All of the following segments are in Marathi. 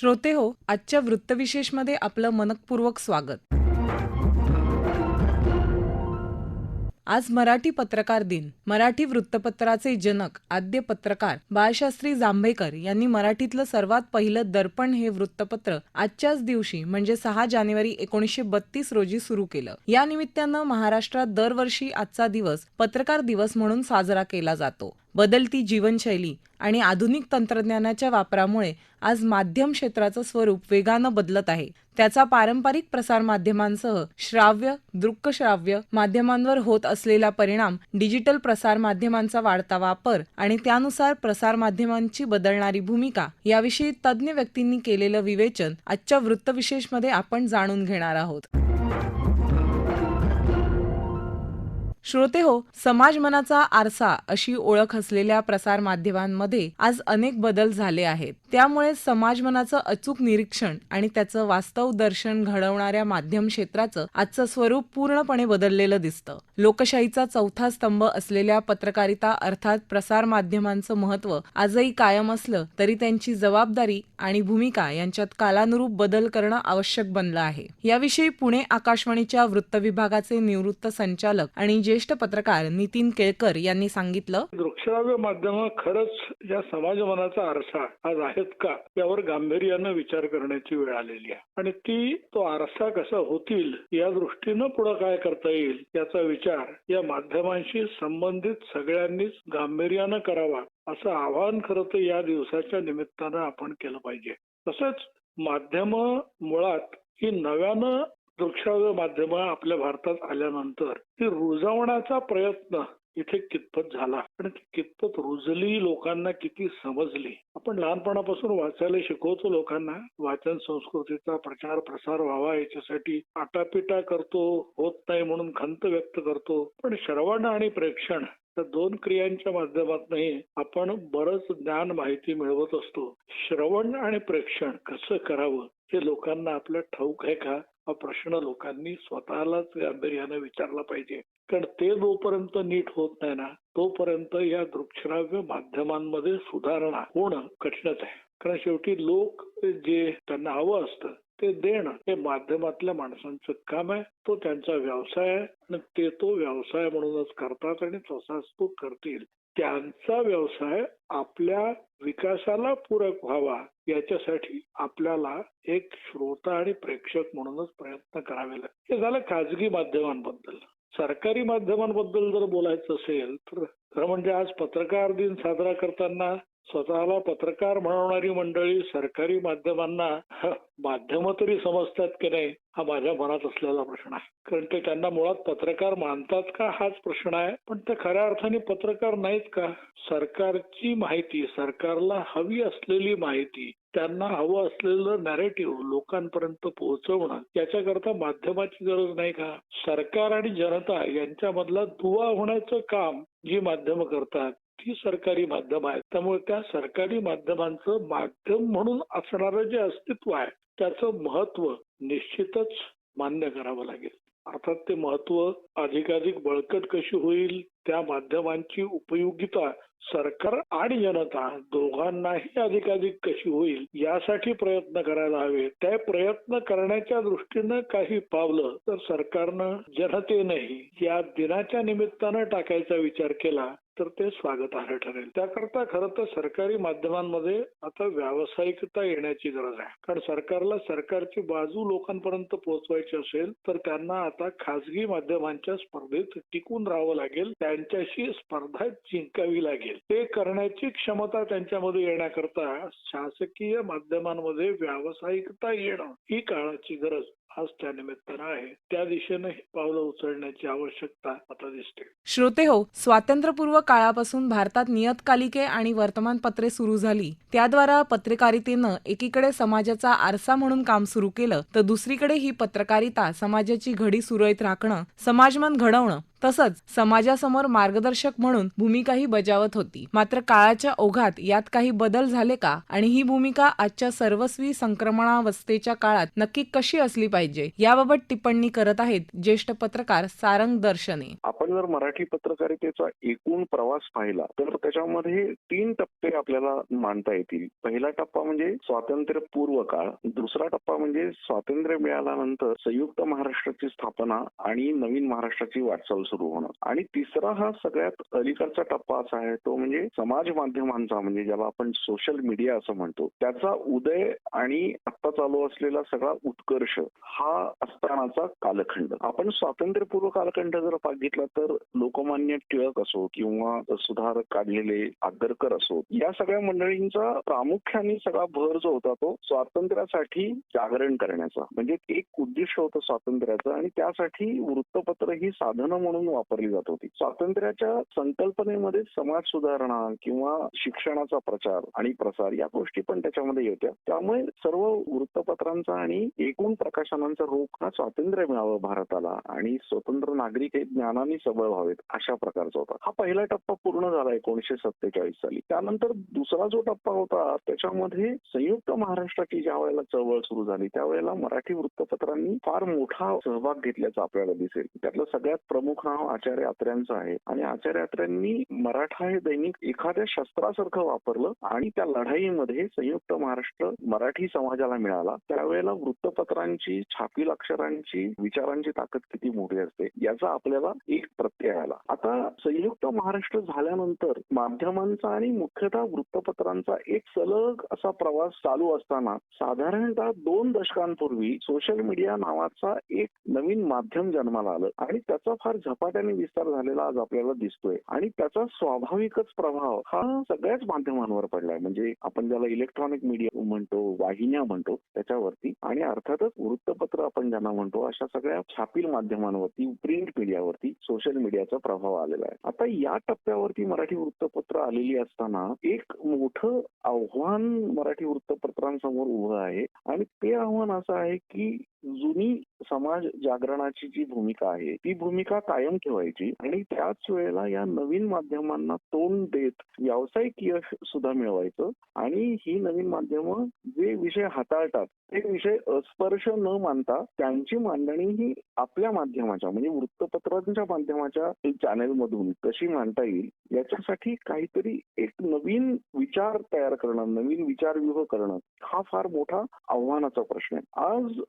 श्रोते हो आजच्या वृत्तविशेषमध्ये आपलं मनपूर्वक स्वागत. आज मराठी पत्रकार दिन. मराठी वृत्तपत्राचे जनक आद्य पत्रकार बाळशास्त्री जांभेकर यांनी मराठीतलं सर्वात पहिलं दर्पण हे वृत्तपत्र आजच्याच दिवशी म्हणजे सहा जानेवारी एकोणीसशे बत्तीस रोजी सुरू केलं. या निमित्तानं महाराष्ट्रात दरवर्षी आजचा दिवस पत्रकार दिवस म्हणून साजरा केला जातो. बदलती जीवनशैली आणि आधुनिक तंत्रज्ञानाच्या वापरामुळे आज माध्यम क्षेत्राचं स्वरूप वेगानं बदलत आहे. त्याचा पारंपरिक प्रसार माध्यमांसह श्राव्य दृक्श्राव्य माध्यमांवर होत असलेला परिणाम डिजिटल प्रसार माध्यमांचा वाढता वापर आणि त्यानुसार प्रसार माध्यमांची बदलणारी भूमिका याविषयी तज्ज्ञ व्यक्तींनी केलेलं विवेचन आजच्या वृत्तविशेषमध्ये आपण जाणून घेणार आहोत. श्रोते हो समाज मनाचा आरसा अशी ओळख असलेल्या प्रसार माध्यमांमध्ये आज अनेक बदल झाले आहेत. त्यामुळे समाज मनाचं अचूक निरीक्षण आणि त्याचं वास्तव दर्शन घडवणाऱ्या माध्यम क्षेत्राचं आजचं स्वरूप पूर्णपणे बदललेलं दिसतं. लोकशाहीचा चौथा स्तंभ असलेल्या पत्रकारिता अर्थात प्रसार माध्यमांचं महत्त्व आजही कायम असलं तरी त्यांची जबाबदारी आणि भूमिका यांच्यात कालानुरूप बदल करणं आवश्यक बनलं आहे. याविषयी पुणे आकाशवाणीच्या वृत्त विभागाचे निवृत्त संचालक आणि ज्येष्ठ पत्रकार नितीन केळकर यांनी सांगितलं. दृकश्राव्य माध्यम खरंच या समाज मनाचा आरसा आज आहेत का? यावर गांभीर्यानं विचार करण्याची वेळ आलेली आहे. आणि ती तो आरसा कसा होतील या दृष्टीनं पुढे काय करता येईल याचा विचार या माध्यमांशी संबंधित सगळ्यांनीच गांभीर्यानं करावा असं आवाहन खरं तर या दिवसाच्या निमित्तानं आपण केलं पाहिजे. तसंच माध्यम मुळात ही नव्यानं दृकश्राव्य माध्यम आपल्या भारतात आल्यानंतर ती रुजवण्याचा प्रयत्न इथे कितपत झाला? आणि कितपत रुजली लोकांना किती समजली? आपण लहानपणापासून वाचायला शिकवतो लोकांना वाचन संस्कृतीचा प्रचार प्रसार व्हावा याच्यासाठी आटापिटा करतो होत नाही म्हणून खंत व्यक्त करतो. पण श्रवण आणि प्रेक्षण या दोन क्रियांच्या माध्यमातूनही आपण बरंच ज्ञान माहिती मिळवत असतो. श्रवण आणि प्रेक्षण कसं करावं हे लोकांना आपल्या ठाऊक आहे का? हा प्रश्न लोकांनी स्वतःलाच गांभीर्यानं विचारला पाहिजे. कारण ते जोपर्यंत नीट होत नाही ना तोपर्यंत या दृकश्राव्य माध्यमांमध्ये सुधारणा होणं कठीणच आहे. कारण शेवटी लोक जे त्यांना हवं असतं ते देणं हे माध्यमातल्या माणसांचं काम आहे तो त्यांचा व्यवसाय आहे आणि ते तो व्यवसाय म्हणूनच करतात आणि तसाच तो करतील. त्यांचा व्यवसाय आपल्या विकासाला पूरक व्हावा याच्यासाठी आपल्याला एक श्रोता आणि प्रेक्षक म्हणूनच प्रयत्न करावे लागेल हे झालं खाजगी माध्यमांबद्दल. सरकारी माध्यमांबद्दल जर बोलायचं असेल तर खरं म्हणजे आज पत्रकार दिन साजरा करताना स्वतःला पत्रकार म्हणवणारी मंडळी सरकारी माध्यमांना माध्यम तरी समजतात की नाही हा माझ्या मनात असलेला प्रश्न आहे. कारण ते त्यांना मुळात पत्रकार मानतात का हाच प्रश्न आहे. पण ते खऱ्या अर्थाने पत्रकार नाहीत का? सरकारची माहिती सरकारला हवी असलेली माहिती त्यांना हवं असलेलं नॅरेटिव्ह लोकांपर्यंत पोहोचवणं याच्याकरता माध्यमाची गरज नाही का? सरकार आणि जनता यांच्यामधला दुवा होण्याचं काम जी माध्यमं करतात ती सरकारी माध्यम आहेत. त्यामुळे त्या सरकारी माध्यमांचं माध्यम म्हणून असणारं जे अस्तित्व आहे त्याचं महत्त्व निश्चितच मान्य करावं लागेल. अर्थात ते महत्त्व अधिकाधिक बळकट कशी होईल त्या माध्यमांची उपयोगिता सरकार आणि जनता दोघांनाही अधिकाधिक कशी होईल यासाठी प्रयत्न करायला हवे. त्या प्रयत्न करण्याच्या दृष्टीनं काही पावलं तर सरकारनं जनतेनंही या दिनाच्या निमित्तानं टाकायचा विचार केला. तर ते स्वागतार्ह ठरेल. त्याकरता खरं तर सरकारी माध्यमांमध्ये आता व्यावसायिकता येण्याची गरज आहे. कारण सरकारला सरकारची बाजू लोकांपर्यंत पोहोचवायची असेल तर त्यांना आता खासगी माध्यमांच्या स्पर्धेत टिकून राहावं लागेल त्यांच्याशी स्पर्धा जिंकावी लागेल. ते करण्याची क्षमता त्यांच्यामध्ये येण्याकरता शासकीय माध्यमांमध्ये व्यावसायिकता येणं ही काळाची गरज. आज त्या निमित्तानं आहे. त्या दिशेनं पावलं उचलण्याची आवश्यकता आता दिसते. श्रोते हो स्वातंत्र्यपूर्व काळापासून भारतात नियतकालिके आणि वर्तमानपत्रे सुरू झाली. त्याद्वारा पत्रकारितेनं एकीकडे समाजाचा आरसा म्हणून काम सुरू केलं तर दुसरीकडे ही पत्रकारिता समाजाची घडी सुरळीत राखणं समाजमन घडवणं तसंच समाजासमोर मार्गदर्शक म्हणून भूमिकाही बजावत होती. मात्र काळाच्या ओघात यात काही बदल झाले का? आणि ही भूमिका आजच्या सर्वस्वी संक्रमणावस्थेच्या काळात नक्की कशी असली पाहिजे? याबाबत टिप्पणी करत आहेत ज्येष्ठ पत्रकार सारंग दर्शने. आपण जर मराठी पत्रकारितेचा एकूण प्रवास पाहिला तर त्याच्यामध्ये तीन टप्पे आपल्याला मांडता येतील. पहिला टप्पा म्हणजे स्वातंत्र्य पूर्व काळ दुसरा टप्पा म्हणजे स्वातंत्र्य मिळाल्यानंतर संयुक्त महाराष्ट्राची स्थापना आणि नवीन महाराष्ट्राची वाटचाल सुरू होणार आणि तिसरा हा सगळ्यात अलीकडचा टप्पा असा आहे तो म्हणजे समाज माध्यमांचा म्हणजे ज्याला आपण सोशल मीडिया असं म्हणतो. त्याचा उदय आणि आता चालू असलेला सगळा उत्कर्ष हा असतानाचा कालखंड. आपण स्वातंत्र्यपूर्व कालखंड जर बघितला तर लोकमान्य टिळक असो किंवा सुधारक काढलेले आगरकर असो या सगळ्या मंडळींचा प्रामुख्याने सगळा भर जो होता तो स्वातंत्र्यासाठी जागरण करण्याचा. म्हणजे एक उद्दिष्ट होतं स्वातंत्र्याचं आणि त्यासाठी वृत्तपत्र ही साधनं म्हणून वापरली जात होती. स्वातंत्र्याच्या संकल्पनेमध्ये समाज सुधारणा किंवा शिक्षणाचा प्रचार आणि प्रसार या गोष्टी पण त्याच्यामध्ये येत्या. त्यामुळे सर्व वृत्तपत्रांचा आणि एकूण प्रकाशनांचा रोख हा स्वातंत्र्य मिळावं भारताला आणि स्वतंत्र नागरिक हे ज्ञानाने सबळ व्हावेत अशा प्रकारचा होता. हा पहिला टप्पा पूर्ण झाला एकोणीशे सत्तेचाळीस साली. त्यानंतर दुसरा जो टप्पा होता त्याच्यामध्ये संयुक्त महाराष्ट्राची ज्या वेळेला चळवळ सुरू झाली त्यावेळेला मराठी वृत्तपत्रांनी फार मोठा सहभाग घेतल्याचा आपल्याला दिसेल. त्यातलं सगळ्यात प्रमुख नाव आचार्य आत्र्यांचं आहे. आणि आचार्य आत्र्यांनी मराठा हे दैनिक एखाद्या शस्त्रासारखं वापरलं आणि त्या लढाईमध्ये संयुक्त महाराष्ट्र मराठी समाजाला मिळाला. त्यावेळेला वृत्तपत्रांची छापील अक्षरांची विचारांची ताकद किती मोठी असते याचा आपल्याला एक प्रत्यय आला. आता संयुक्त महाराष्ट्र झाल्यानंतर माध्यमांचा आणि मुख्यतः वृत्तपत्रांचा एक सलग असा प्रवास चालू असताना साधारणतः दोन दशकांपूर्वी सोशल मीडिया नावाचा एक नवीन माध्यम जन्माला आलं. आणि त्याचा फार झपाट्याने विस्तार झालेला आज आपल्याला दिसतोय. आणि त्याचा स्वाभाविकच प्रभाव हा सगळ्याच माध्यमांवर पडलाय. म्हणजे आपण ज्याला इलेक्ट्रॉनिक मीडिया म्हणतो वाहिन्या म्हणतो त्याच्यावरती. आणि अर्थातच वृत्तपत्र आपण ज्यांना म्हणतो अशा सगळ्या छापील माध्यमांवरती प्रिंट मीडियावरती सोशल मीडियाचा प्रभाव आलेला आहे. आता या टप्प्यावरती मराठी वृत्तपत्र आलेली असताना एक मोठं आव्हान मराठी वृत्तपत्रांसमोर उभं आहे. आणि ते आव्हान असं आहे की जुनी समाज जागरणाची जी भूमिका आहे ती भूमिका कायम ठेवायची आणि त्याच वेळेला या नवीन माध्यमांना तोंड देत व्यावसायिक यश सुद्धा मिळवायचं. आणि ही नवीन माध्यमं जे विषय हाताळतात ते विषय अस्पर्श न मानता त्यांची मांडणी ही आपल्या माध्यमाच्या म्हणजे वृत्तपत्रांच्या माध्यमाच्या चॅनेल मधून कशी मांडता येईल याच्यासाठी काहीतरी एक नवीन विचार तयार करणं नवीन विचारव्यूह करणं हा फार मोठा आव्हानाचा प्रश्न आहे. आज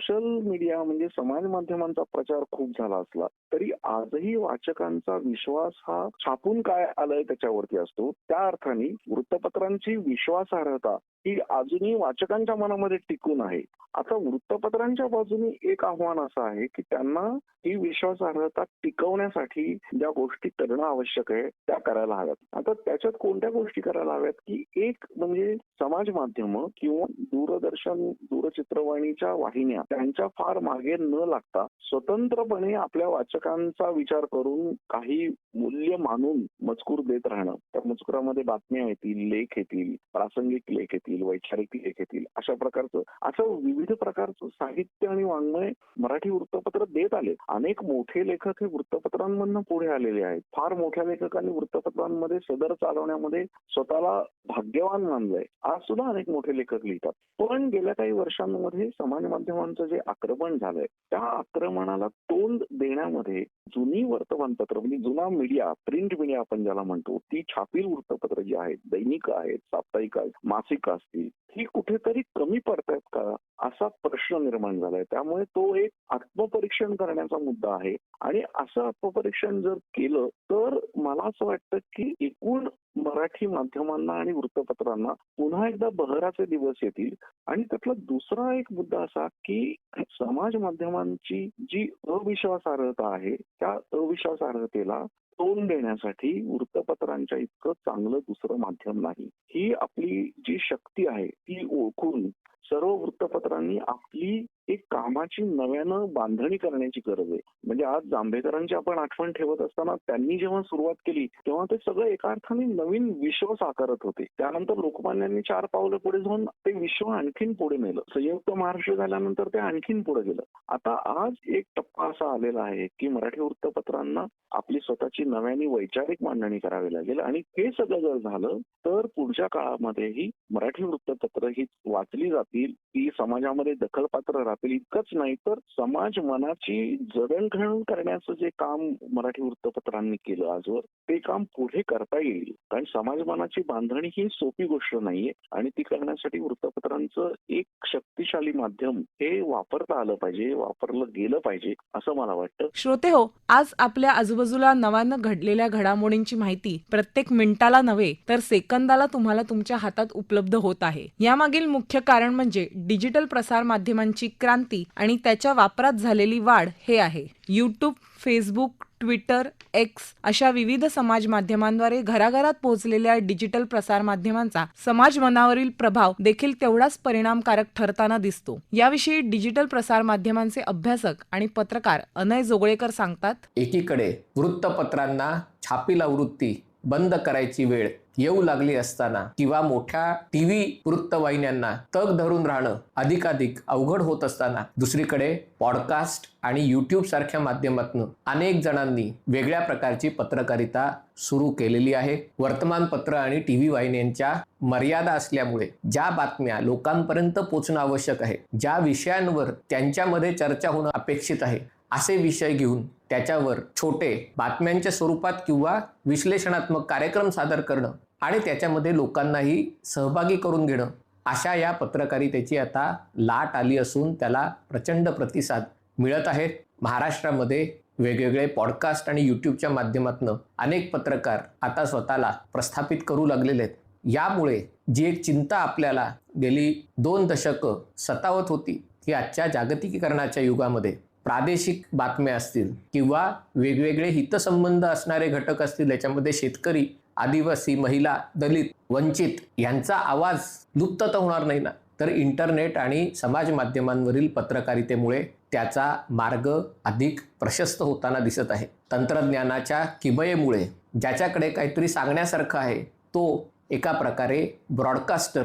सोशल मीडिया म्हणजे समाज माध्यमांचा प्रचार खूप झाला असला तरी आजही वाचकांचा विश्वास हा छापून काय आलाय त्याच्यावरती असतो? त्या अर्थाने वृत्तपत्रांची विश्वासार्हता ही अजूनही वाचकांच्या मनामध्ये टिकून आहे. आता वृत्तपत्रांच्या बाजूने एक आव्हान असं आहे की त्यांना ही विश्वासार्हता टिकवण्यासाठी ज्या गोष्टी करणं आवश्यक आहे त्या करायला हव्यात. आता त्याच्यात कोणत्या गोष्टी करायला हव्यात? की एक म्हणजे समाज माध्यम किंवा दूरदर्शन दूरचित्रवाणीच्या वाहिन्या त्यांच्या फार मागे न लागता स्वतंत्रपणे आपल्या वाचकांचा विचार करून काही मूल्य मानून मजकूर देत राहणं. त्या मजकुरामध्ये बातम्या येतील लेख येतील प्रासंगिक लेख येतील वैचारिक लेख येतील अशा प्रकारचं असं विविध प्रकारचं साहित्य आणि वाङ्मय मराठी वृत्तपत्र देत आले. अनेक मोठे लेखक हे वृत्तपत्रांमधनं पुढे आलेले आहेत. फार मोठ्या लेखकांनी वृत्तपत्रांमध्ये सदर चालवण्यामध्ये स्वतःला भाग्यवान मानलंय. आज सुद्धा अनेक मोठे लेखक लिहितात. पण गेल्या काही वर्षांमध्ये समाज माध्यमांचं जे आक्रमण झालंय त्या आक्रमणाला तोंड देण्यामध्ये जुनी वर्तमानपत्र म्हणजे जुना मीडिया प्रिंट मीडिया आपण ज्याला म्हणतो ती छापील वृत्तपत्र जी आहेत दैनिक आहेत साप्ताहिक आहेत मासिक असतील ही कुठेतरी कमी पडतायत का? असा प्रश्न निर्माण झालाय. त्यामुळे तो एक आत्मपरीक्षण करण्याचा मुद्दा आहे. आणि असं आत्मपरीक्षण जर केलं तर मला असं वाटतं की एकूण मराठी माध्यमांना आणि वृत्तपत्रांना पुन्हा एकदा बहराचे दिवस येतील. आणि त्यातला दुसरा एक मुद्दा असा की समाज माध्यमांची जी अविश्वासार्हता आहे त्या अविश्वासार्हतेला तोंड देण्यासाठी वृत्तपत्रांच्या इतकं चांगलं दुसरं माध्यम नाही. ही आपली जी शक्ती आहे ती ओळखून सर्व वृत्तपत्रांनी आपली एक कामाची नव्यानं बांधणी करण्याची गरज आहे. म्हणजे आज जांभेकरांची आपण आठवण ठेवत असताना त्यांनी जेव्हा सुरुवात केली तेव्हा ते सगळं एका अर्थाने नवीन विश्व साकारत होते. त्यानंतर लोकमान्यांनी चार पावलं पुढे जाऊन ते विश्व आणखीन पुढे नेलं. संयुक्त महाराष्ट्र झाल्यानंतर ते आणखीन पुढे गेलं. आता आज एक टप्पा असा आलेला आहे की मराठी वृत्तपत्रांना आपली स्वतःची नव्याने वैचारिक मांडणी करावी लागेल. आणि हे सगळं जर झालं तर पुढच्या काळामध्येही मराठी वृत्तपत्र ही वाचली जातील ती समाजामध्ये दखलपात्र राहतील. इतकंच नाही तर समाज मनाची जडणघडण करण्याचं जे काम मराठी वृत्तपत्रांनी केलं आजवर ते काम पुढे करता येईल. कारण समाज मनाची बांधणी ही सोपी गोष्ट नाहीये आणि ती करण्यासाठी वृत्तपत्रांचं एक शक्तिशाली माध्यम हे वापरता आलं पाहिजे वापरलं गेलं पाहिजे असं मला वाटतं. श्रोते हो आज आपल्या आजूबाजूला नव्यानं घडलेल्या घडामोडींची माहिती प्रत्येक मिनिटाला नव्हे तर सेकंदाला तुम्हाला तुमच्या हातात उपलब्ध होत आहे. यामागील मुख्य कारण म्हणजे म्हणजे डिजिटल प्रसार माध्यमांची क्रांती आणि त्याच्या वापरात झालेली वाढ हे आहे. यूट्यूब फेसबुक ट्विटर एक्स अशा विविध समाज माध्यमांद्वारे घराघरात पोहोचलेल्या डिजिटल प्रसार माध्यमांचा समाज मनावरील प्रभाव देखील तेवढाच परिणामकारक ठरताना दिसतो. याविषयी डिजिटल प्रसार माध्यमांचे अभ्यासक आणि पत्रकार अनय जोगळेकर सांगतात एकीकडे वृत्तपत्रांना छापील आवृत्ती बंद करायची वेळ येऊ लागली असताना किंवा मोठ्या टीव्ही वृत्तवाहिन्यांना तग धरून राहणं अधिकाधिक अवघड होत असताना दुसरीकडे पॉडकास्ट आणि युट्यूब सारख्या माध्यमातून अनेक जणांनी वेगळ्या प्रकारची पत्रकारिता सुरू केलेली आहे. वर्तमानपत्र आणि टीव्ही वाहिन्यांच्या मर्यादा असल्यामुळे ज्या बातम्या लोकांपर्यंत पोचणं आवश्यक आहे ज्या विषयांवर त्यांच्यामध्ये चर्चा होणं अपेक्षित आहे असे विषय घेऊन त्याच्यावर छोटे बातम्यांच्या स्वरूपात किंवा विश्लेषणात्मक कार्यक्रम सादर करणं आणि त्याच्यामध्ये लोकांनाही सहभागी करून घेणं अशा या पत्रकारितेची आता लाट आली असून त्याला प्रचंड प्रतिसाद मिळत आहे. महाराष्ट्रामध्ये वेगवेगळे पॉडकास्ट आणि यूट्यूबच्या माध्यमातून अनेक पत्रकार आता स्वतःला प्रस्थापित करू लागलेले आहेत. यामुळे जी एक चिंता आपल्याला गेली दोन दशकं सतावत होती की आजच्या जागतिकीकरणाच्या युगामध्ये प्रादेशिक बातम्या असतील किंवा वेगवेगळे हितसंबंध असणारे घटक असतील याच्यामध्ये शेतकरी आदिवासी महिला दलित वंचित यांचा आवाज लुप्त तर होणार नाही ना? तर इंटरनेट आणि समाज माध्यमांवरील पत्रकारितेमुळे त्याचा मार्ग अधिक प्रशस्त होताना दिसत आहे. तंत्रज्ञानाच्या किमयेमुळे ज्याच्याकडे काहीतरी सांगण्यासारखं आहे तो एका प्रकारे ब्रॉडकास्टर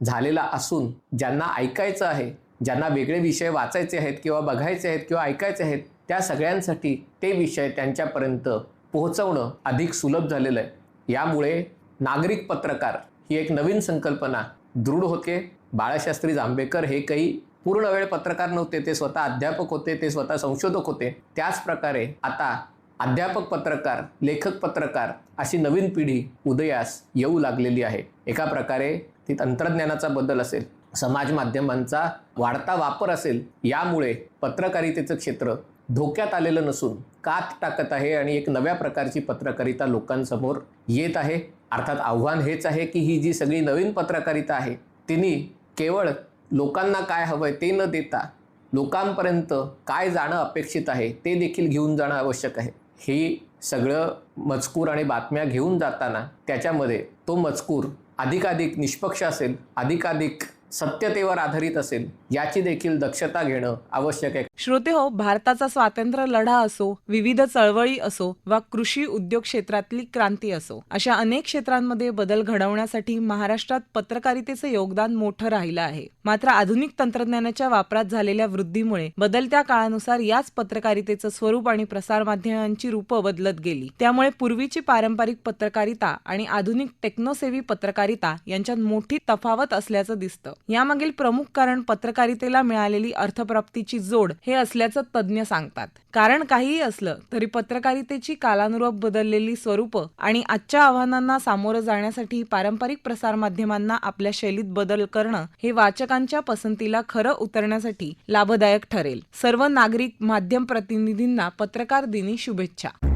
झालेला असून ज्यांना ऐकायचं आहे ज्यांना वेगळे विषय वाचायचे आहेत किंवा बघायचे आहेत किंवा ऐकायचे आहेत त्या सगळ्यांसाठी ते विषय त्यांच्यापर्यंत पोहोचवणं अधिक सुलभ झालेलं आहे. यामुळे नागरिक पत्रकार ही एक नवीन संकल्पना दृढ होते. बाळशास्त्री जांभेकर हे काही पूर्ण वेळ पत्रकार नव्हते ते स्वतः अध्यापक होते ते स्वतः संशोधक होते. त्याच प्रकारे आता अध्यापक पत्रकार लेखक पत्रकार अशी नवीन पिढी उदयास येऊ लागलेली आहे. एका प्रकारे ती तंत्रज्ञानाचा बदल असेल. समाज माध्यमांचा वाढता वापर असेल यामुळे पत्रकारितेचं क्षेत्र धोक्यात आलेलं नसून कात टाकत आहे आणि एक नव्या प्रकारची पत्रकारिता लोकांसमोर येत आहे. अर्थात आव्हान हेच आहे की ही जी सगळी नवीन पत्रकारिता आहे तिने केवळ लोकांना काय हवंय ते न देता लोकांपर्यंत काय जाणं अपेक्षित आहे ते देखील घेऊन जाणं आवश्यक आहे. ही सगळं मजकूर आणि बातम्या घेऊन जाताना त्याच्यामध्ये तो मजकूर अधिकाधिक निष्पक्ष असेल अधिकाधिक सत्यतेवर आधारित असेल याची देखील दक्षता घेणं आवश्यक आहे. श्रोते हो भारताचा स्वातंत्र्य लढा असो विविध चळवळी असो वा कृषी उद्योग क्षेत्रातली क्रांती असो अशा अनेक क्षेत्रांमध्ये बदल घडवण्यासाठी महाराष्ट्रात पत्रकारितेचं योगदान मोठं राहिलं आहे. मात्र आधुनिक तंत्रज्ञानाच्या वापरात झालेल्या वृद्धीमुळे बदलत्या काळानुसार याच पत्रकारितेचं स्वरूप आणि प्रसार माध्यमांची रूपं बदलत गेली. त्यामुळे पूर्वीची पारंपरिक पत्रकारिता आणि आधुनिक टेक्नोसेवी पत्रकारिता यांच्यात मोठी तफावत असल्याचं दिसतं. यामागील प्रमुख कारण पत्रकारितेला मिळालेली अर्थप्राप्तीची जोड हे असल्याचं तज्ज्ञ सांगतात. कारण काहीही असलं तरी पत्रकारितेची कालानुरूप बदललेली स्वरूपं आणि आजच्या आव्हानांना सामोरं जाण्यासाठी पारंपरिक प्रसारमाध्यमांना आपल्या शैलीत बदल करणं हे वाचकांच्या पसंतीला खरं उतरण्यासाठी लाभदायक ठरेल. सर्व नागरिक माध्यम प्रतिनिधींना पत्रकार दिनी शुभेच्छा.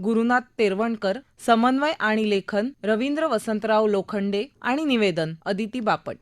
गुरुनाथ तेरवणकर समन्वय आणि लेखन रवींद्र वसंतराव लोखंडे आणि निवेदन अदिती बापट.